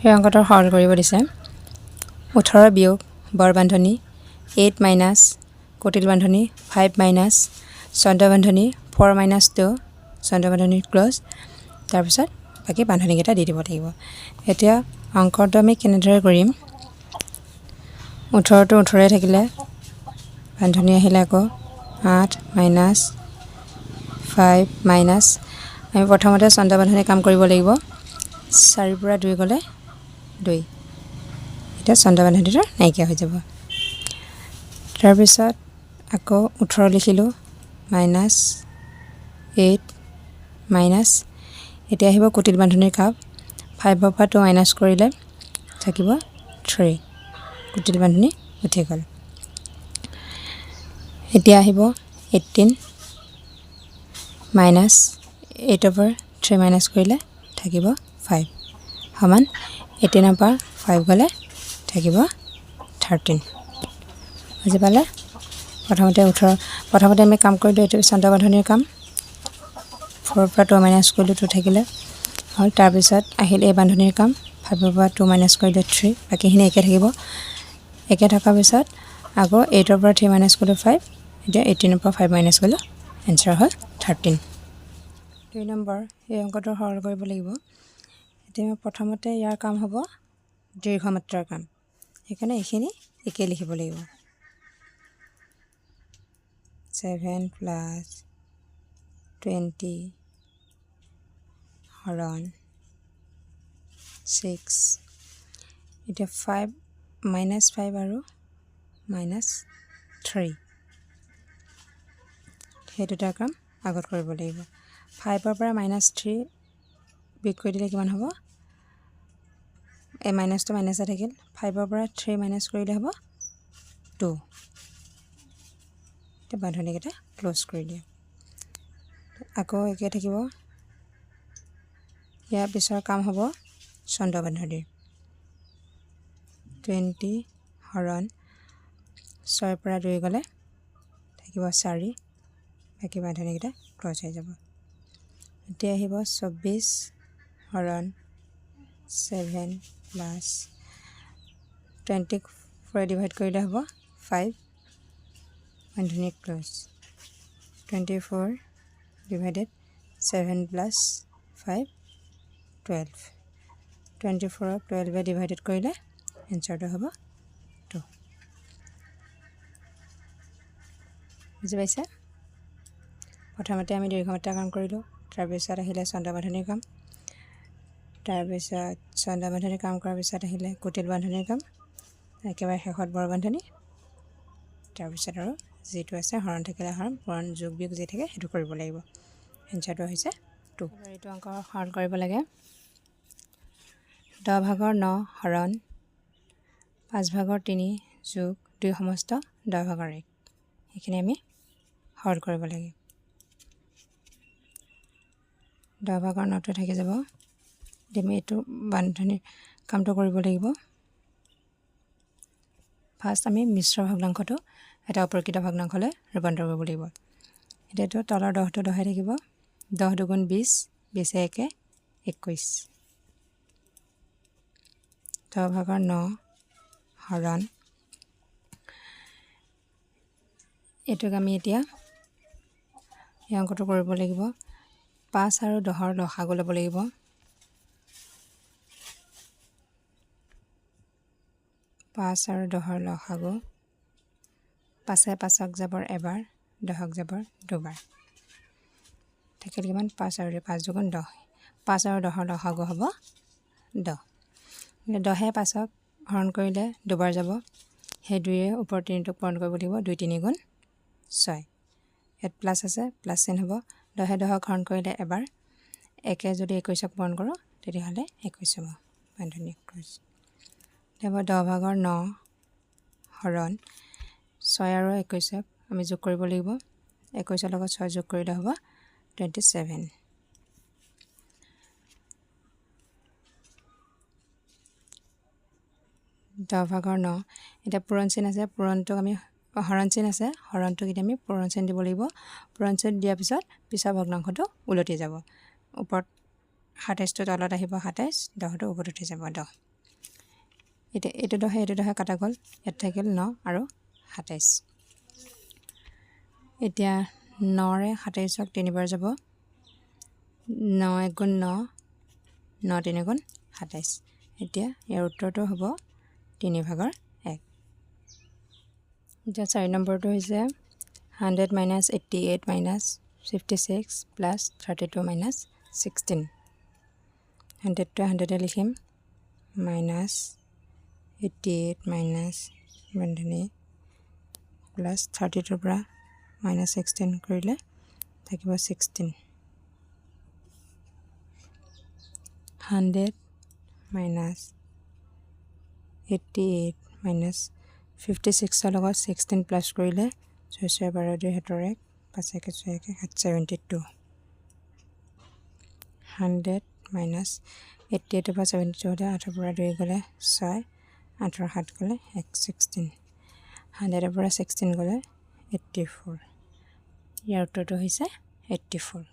সেই অংকটো সৰল কৰিব দিছে। ওঠৰ বিয়োগ বৰ বান্ধনি এইট মাইনাছ কুটিল বান্ধনি ফাইভ মাইনাছ চন্দ্ৰ বান্ধনি ফ'ৰ মাইনাছ টু চন্দ্ৰ বান্ধনি ক্ল'জ। তাৰপিছত বাকী বান্ধনিকেইটা দি দিব লাগিব। এতিয়া অংকটো আমি কেনেদৰে কৰিম? ওঠৰটো ওঠৰে থাকিলে বান্ধনি আহিলে আকৌ আঠ মাইনাছ ফাইভ মাইনাছ। আমি প্ৰথমতে চন্দ্ৰ বান্ধনি কাম কৰিব লাগিব। চাৰিৰ পৰা দুই গ'লে দুই। এতিয়া চন্দ্ৰ বান্ধনিটো নাইকিয়া হৈ যাব। তাৰপিছত আকৌ ওঠৰ লিখিলোঁ, মাইনাছ এইট, মাইনাছ, এতিয়া আহিব কুটিল বান্ধনিৰ কাপ। ফাইভৰ পৰা টু মাইনাছ কৰিলে থাকিব থ্ৰী কুটিল বান্ধনি উঠি গ'ল। এতিয়া আহিব এইটিন মাইনাছ এইটৰ পৰা থ্ৰী মাইনাছ কৰিলে থাকিব ফাইভ সমান এইটিনৰ পৰা ফাইভ গ'লে থাকিব থাৰ্টিন বুজি পালে? প্ৰথমতে ওঠৰ, প্ৰথমতে আমি কাম কৰিলোঁ, এইটো চন্দ্ৰ বান্ধনিৰ কাম। ফ'ৰৰ পৰা টু মাইনাছ কৰিলোঁ টু থাকিলে হ'ল। তাৰপিছত আহিল এই বান্ধনিৰ কাম। ফাইভৰ পৰা টু মাইনাছ কৰিলে থ্ৰী বাকীখিনি একে থাকিব। একে থকাৰ পিছত আকৌ এইটৰ পৰা থ্ৰী মাইনাছ কৰিলোঁ ফাইভ এতিয়া এইটিনৰ পৰা ফাইভ মাইনাছ কৰিলোঁ এনচাৰ হ'ল থাৰ্টিন দুই নম্বৰ, এই অংকটো সৰল কৰিব লাগিব। এতিয়া প্ৰথমতে ইয়াৰ কাম হ'ব দীৰ্ঘ মাত্ৰাৰ কাম। সেইকাৰণে এইখিনি একেই লিখিব লাগিব। ছেভেন প্লাছ টুৱেণ্টি হৰণ ছিক্স এতিয়া ফাইভ মাইনাছ ফাইভ আৰু মাইনাছ থ্ৰী সেই দুটা কাম আগত কৰিব লাগিব। ফাইভৰ পৰা মাইনাছ থ্ৰী বিগ কৰি দিলে কিমান হ'ব? এই মাইনাছটো মাইনাছে থাকিল। ফাইভৰ পৰা থ্ৰী মাইনাছ কৰিলে হ'ব টু এতিয়া বান্ধনিকেইটা ক্ল'জ কৰি দিয়ে আকৌ একে থাকিব। ইয়াৰ পিছৰ কাম হ'ব চন্দ্ৰ বান্ধনিৰ। টুৱেণ্টি হৰণ। ছয়ৰ পৰা দুই গ'লে থাকিব চাৰি। বাকী বান্ধনিকেইটা ক্ল'জ হৈ যাব। এতিয়া আহিব চৌব্বিছ। হৰণ ছেভেন প্লাছ টুৱেণ্টিক ফ'ৰে ডিভাইড কৰিলে হ'ব five bandhani close twenty four divided seven plus five twelve twenty ফ'ৰক টুৱেলভে ডিভাইডেড কৰিলে এনচাৰটো হ'ব টু বুজি পাইছে? প্ৰথমতে আমি দীৰ্ঘমাত্ৰা কাম কৰিলোঁ তাৰপিছত আহিলে চন্দ্ৰবান্ধনিৰ কাম তাৰপিছত চন্দ্ৰবান্ধনিৰ কাম কৰাৰ পিছত আহিলে কুটিল বান্ধনিৰ কাম একেবাৰে শেষত বৰ বান্ধনি। তাৰপিছত আৰু যিটো আছে হৰণ থাকিলে হৰণ পূৰণ যোগ বিয়োগ যি থাকে সেইটো কৰিব লাগিব। এনচাৰটো হৈছে টু। এইটো অংক সৰল কৰিব লাগে। দহ ভাগৰ ন হৰণ পাঁচ ভাগৰ তিনি যোগ দুই সমস্ত দহ ভাগৰ এক। সেইখিনি আমি সৰল কৰিব লাগে। দহ ভাগৰ নটো থাকি যাব। এতিয়া আমি এইটো বান্ধনি কামটো কৰিব লাগিব। ফাৰ্ষ্ট আমি মিশ্ৰ ভগ্নাংশটো এটা অপ্ৰকৃত ভগ্নাংশলৈ ৰূপান্তৰ কৰিব লাগিব। এতিয়াতো তলৰ দহটো দহাই থাকিব। দহ দুগুণ বিছ বিছে একে একৈছ দহ ভাগৰ ন হৰণ। এইটোক আমি এতিয়া এই অংকটো কৰিব লাগিব। পাঁচ আৰু দহৰ লসাগু ল'ব লাগিব। পাঁচ আৰু দহৰ লসাগু পাঁচে পাঁচক যাবৰ এবাৰ দহক যাবৰ দুবাৰ। থাকিল কিমান? পাঁচ আৰু পাঁচ দুগুণ দহ। পাঁচ আৰু দহৰ লসাগু হ'ব দহ। দহে পাঁচক হৰণ কৰিলে দুবাৰ যাব। সেই দুয়ে ওপৰ তিনিটোক পূৰণ কৰিব লাগিব দুই তিনি গুণ ছয়। ইয়াত প্লাছ আছে প্লাছ চিন হ'ব। দহে দহক হৰণ কৰিলে এবাৰ। একে যদি একৈছক পূৰণ কৰোঁ তেতিয়াহ'লে একৈছ হ'ব। বান্ধনি একৈছ এতিয়া দহ ভাগৰ ন হৰণ ছয় আৰু একৈছক আমি যোগ কৰিব লাগিব। একৈছৰ লগত ছয় যোগ কৰিলে হ'ব টুৱেণ্টি ছেভেন দহ ভাগৰ ন এতিয়া পূৰণ চিন আছে পূৰণটোক আমি হৰণ চিন আছে হৰণটোক এতিয়া আমি পূৰণ চিন দিব লাগিব। পূৰণ চিন দিয়াৰ পিছত পিছৰ ভগ্নাংশটো ওলটি যাব। ওপৰত সাতাইছটো তলত আহিব সাতাইছ দহটো ওপৰত উঠি যাব দহ। এতিয়া এইটো দহে এইটো দহে কটা গ'ল। ইয়াত থাকিল ন আৰু সাতাইছ। এতিয়া নৰে সাতাইছক তিনিবাৰ যাব। ন এগুণ ন ন তিনি গুণ সাতাইছ। এতিয়া ইয়াৰ উত্তৰটো হ'ব তিনি ভাগৰ এক। এতিয়া চাৰি নম্বৰটো হৈছে hundred minus eighty eight minus fifty six plus thirty two minus sixteen. হাণ্ড্ৰেডটোৱে হাণ্ড্ৰেডে লিখিম। মাইনাছ এইট্টি এইট মাইনাছ বন্ধনী প্লাছ থাৰ্টি টুৰ পৰা মাইনাছ ছিক্সটিন কৰিলে থাকিব sixteen hundred minus eighty eight minus fifty ছিক্সৰ লগত ছিক্সটিন প্লাছ কৰিলে ছয় ছয় বাৰ দুই সাতৰ এক পাঁচ এক ছয় এক সাত seventy two hundred minus eighty এইটৰ পৰা ছেভেণ্টি টু হ'লে আঠৰ পৰা দুই গ'লে ছয়। আঠৰ সাত গ'লে এক ছিক্সটিন। হাণ্ড্ৰেডৰ পৰা ছিক্সটিন গ'লে এইট্টি ফ'ৰ। ইয়াৰ উত্তৰটো হৈছে এইট্টি ফ'ৰ।